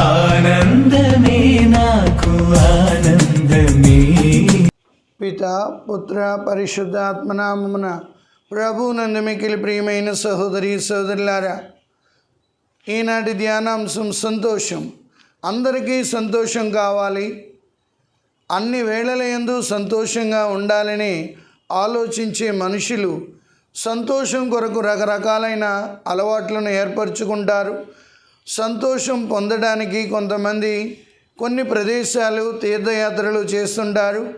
ఆనందమే నాకు ఆనందమే. పిత పుత్ర పరిశుద్ధాత్మనామమున ప్రభు నందమికిలి ప్రియమైన సహోదరి సహోదరులారా ఈనాటి ధ్యానాంశం సంతోషం. అందరికీ సంతోషం కావాలి. అన్ని వేళల ఎందు సంతోషంగా ఉండాలని ఆలోచించే మనుషులు సంతోషం కొరకు రకరకాలైన అలవాట్లను ఏర్పరచుకుంటారు. సంతోషం పొందడానికి కొంతమంది కొన్ని ప్రదేశాలు తీర్థయాత్రలు చేస్తుంటారు.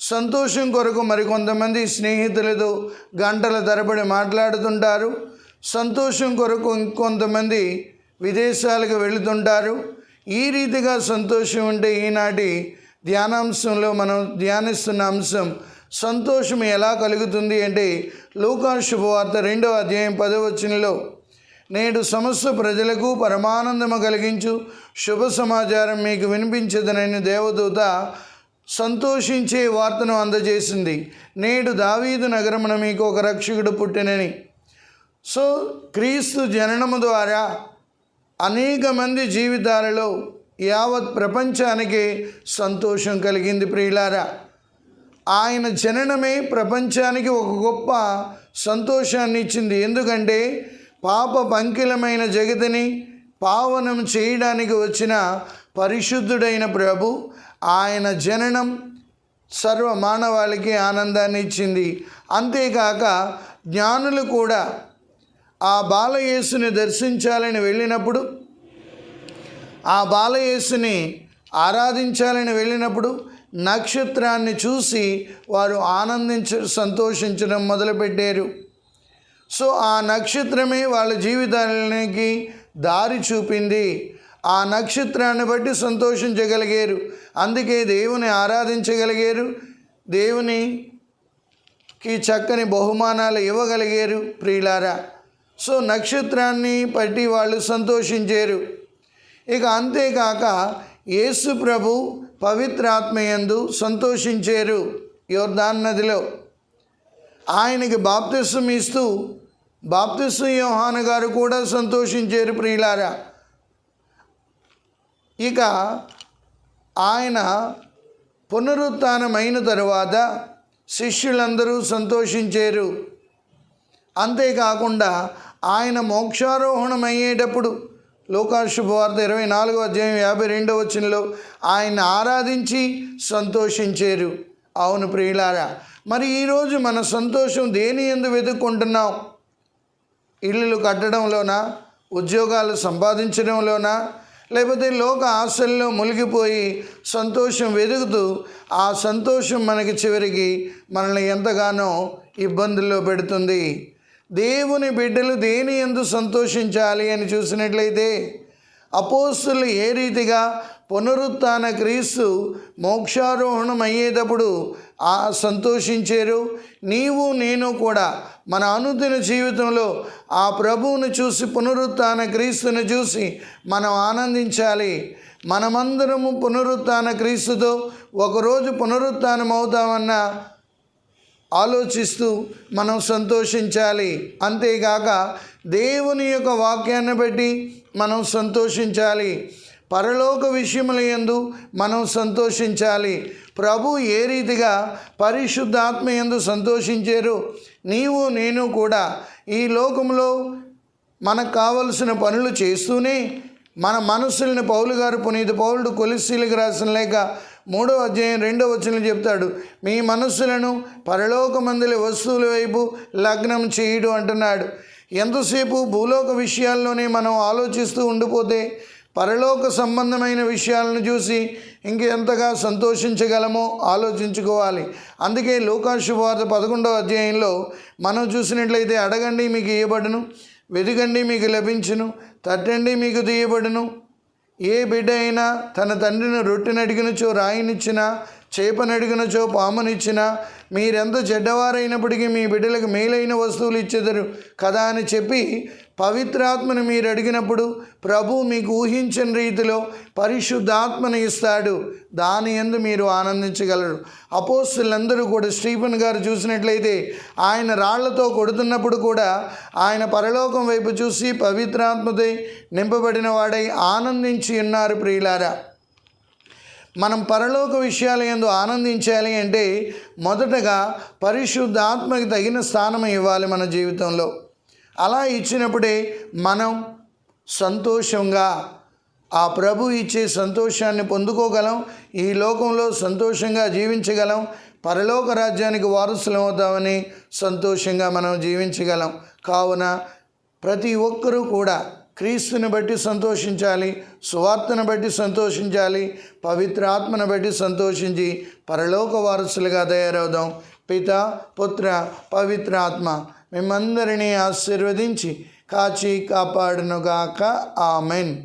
సంతోషం కొరకు మరికొంతమంది స్నేహితులతో గంటల తరబడి మాట్లాడుతుంటారు. సంతోషం కొరకు ఇంకొంతమంది విదేశాలకు వెళుతుంటారు. ఈ రీతిగా సంతోషం ఉంటే ఈనాటి ధ్యానాంశంలో మనం ధ్యానిస్తున్న అంశం సంతోషం ఎలా కలుగుతుంది అంటే లూకా శుభవార్త రెండవ అధ్యాయం పదవచనంలో నేడు సమస్త ప్రజలకు పరమానందము కలిగించు శుభ సమాచారం మీకు వినిపించదనని దేవదూత సంతోషించే వార్తను అందజేసింది. నేడు దావీదు నగరమున మీకు ఒక రక్షకుడు పుట్టినని. సో క్రీస్తు జననము ద్వారా అనేక మంది జీవితాలలో యావత్ ప్రపంచానికి సంతోషం కలిగింది ప్రియులారా. ఆయన జననమే ప్రపంచానికి ఒక గొప్ప సంతోషాన్ని ఇచ్చింది. ఎందుకంటే పాప పంకిలమైన జగతిని పావనం చేయడానికి వచ్చిన పరిశుద్ధుడైన ప్రభు ఆయన జననం సర్వ మానవాళికి ఆనందాన్ని ఇచ్చింది. అంతేకాక జ్ఞానులు కూడా ఆ బాలయేసుని దర్శించాలని వెళ్ళినప్పుడు ఆ బాలయేసుని ఆరాధించాలని వెళ్ళినప్పుడు నక్షత్రాన్ని చూసి వారు ఆనందించ సంతోషించడం మొదలుపెట్టారు. సో ఆ నక్షత్రమే వాళ్ళ జీవితాలకి దారి చూపింది. ఆ నక్షత్రాన్ని బట్టి సంతోషించగలిగారు. అందుకే దేవుని ఆరాధించగలిగారు. దేవునికి చక్కని బహుమానాలు ఇవ్వగలిగారు ప్రియులారా. సో నక్షత్రాన్ని బట్టి వాళ్ళు సంతోషించారు. ఇక అంతేకాక యేసు ప్రభు పవిత్రాత్మయందు సంతోషించారు యోర్ధాన్ నదిలో. ఆయనకి బాప్తిస్వం ఇస్తూ బాప్తిస్వం యోహాను గారు కూడా సంతోషించారు ప్రియులారా. ఇక ఆయన పునరుత్నమైన తరువాత శిష్యులందరూ సంతోషించారు. అంతేకాకుండా ఆయన మోక్షారోహణం అయ్యేటప్పుడు లోకాశుభవార్త ఇరవై నాలుగో అధ్యాయం యాభై రెండవ వచనంలో ఆయన ఆరాధించి సంతోషించారు. అవును ప్రియులారా మరి ఈరోజు మన సంతోషం దేని ఎందు వెతుక్కుంటున్నాం? ఇల్లులు కట్టడంలోనా? ఉద్యోగాలు సంపాదించడంలోనా? లేకపోతే లోక ఆశల్లో మునిగిపోయి సంతోషం వెతుకుతూ ఆ సంతోషం మనకి చివరికి మనల్ని ఎంతగానో ఇబ్బందుల్లో పెడుతుంది. దేవుని బిడ్డలు దేని ఎందు సంతోషించాలి అని చూసినట్లయితే అపోస్తులు ఏ రీతిగా పునరుత్న క్రీస్తు మోక్షారోహణం అయ్యేటప్పుడు ఆ సంతోషించారు. నీవు నేను కూడా మన అనుదిన జీవితంలో ఆ ప్రభువును చూసి పునరుత్న క్రీస్తుని చూసి మనం ఆనందించాలి. మనమందరము పునరుత్న క్రీస్తుతో ఒకరోజు పునరుత్నం అవుతామన్న ఆలోచిస్తూ మనం సంతోషించాలి. అంతేగాక దేవుని యొక్క వాక్యాన్ని బట్టి మనం సంతోషించాలి. పరలోక విషయముల యందు మనం సంతోషించాలి. ప్రభు ఏ రీతిగా పరిశుద్ధాత్మ ఎందు సంతోషించారు? నీవు నేను కూడా ఈ లోకంలో మనకు కావలసిన పనులు చేస్తూనే మన మనస్సుల్ని పౌలు గారు పునీత పౌలుడు కొలిసీలకు రాసిన లేక మూడో అధ్యాయం రెండో వచనం చెప్తాడు. మీ మనస్సులను పరలోకమందుల వస్తువుల వైపు లగ్నం చేయుడు అంటున్నాడు. ఎంతసేపు భూలోక విషయాల్లోనే మనం ఆలోచిస్తూ ఉండిపోతే పరలోక సంబంధమైన విషయాలను చూసి ఇంకెంతగా సంతోషించగలమో ఆలోచించుకోవాలి. అందుకే లోకాశుభవార్త పదకొండవ అధ్యాయంలో మనం చూసినట్లయితే అడగండి మీకు ఇవ్వబడును వెతకండి మీకు లభించును తట్టండి మీకు తీయబడును. ఏ బిడ్డ అయినా తన తండ్రిని రొట్టెనడిగినచో రాయినిచ్చినా చేపనడిగినచో పామునిచ్చిన మీరెంత చెడ్డవారైనప్పటికీ మీ బిడ్డలకు మేలైన వస్తువులు ఇచ్చేదరు కదా అని చెప్పి పవిత్రాత్మను మీరు అడిగినప్పుడు ప్రభు మీకు ఊహించిన రీతిలో పరిశుద్ధాత్మను ఇస్తాడు. దాని ఎందు మీరు ఆనందించగలరు. అపోస్తులందరూ కూడా స్టీఫెన్ గారు చూసినట్లయితే ఆయన రాళ్ళతో కొడుతున్నప్పుడు కూడా ఆయన పరలోకం వైపు చూసి పవిత్రాత్మతో నింపబడిన వాడై ఆనందించి ఉన్నారు ప్రియులారా. మనం పరలోక విషయాల ఎందు ఆనందించాలి అంటే మొదటగా పరిశుద్ధాత్మకి తగిన స్థానం ఇవ్వాలి మన జీవితంలో. అలా ఇచ్చినప్పుడే మనం సంతోషంగా ఆ ప్రభు ఇచ్చే సంతోషాన్ని పొందుకోగలం ఈ లోకంలో సంతోషంగా జీవించగలం పరలోక రాజ్యానికి వారసులం అవుతామని సంతోషంగా మనం జీవించగలం. కావున ప్రతి ఒక్కరూ కూడా క్రీస్తుని బట్టి సంతోషించాలి సువార్తను బట్టి సంతోషించాలి పవిత్ర ఆత్మను బట్టి సంతోషించి పరలోక వారసులుగా తయారవుదాం. పిత పుత్ర పవిత్ర ఆత్మ మిమ్మందరినీ ఆశీర్వదించి కాచి కాపాడునుగాక. ఆమెన్.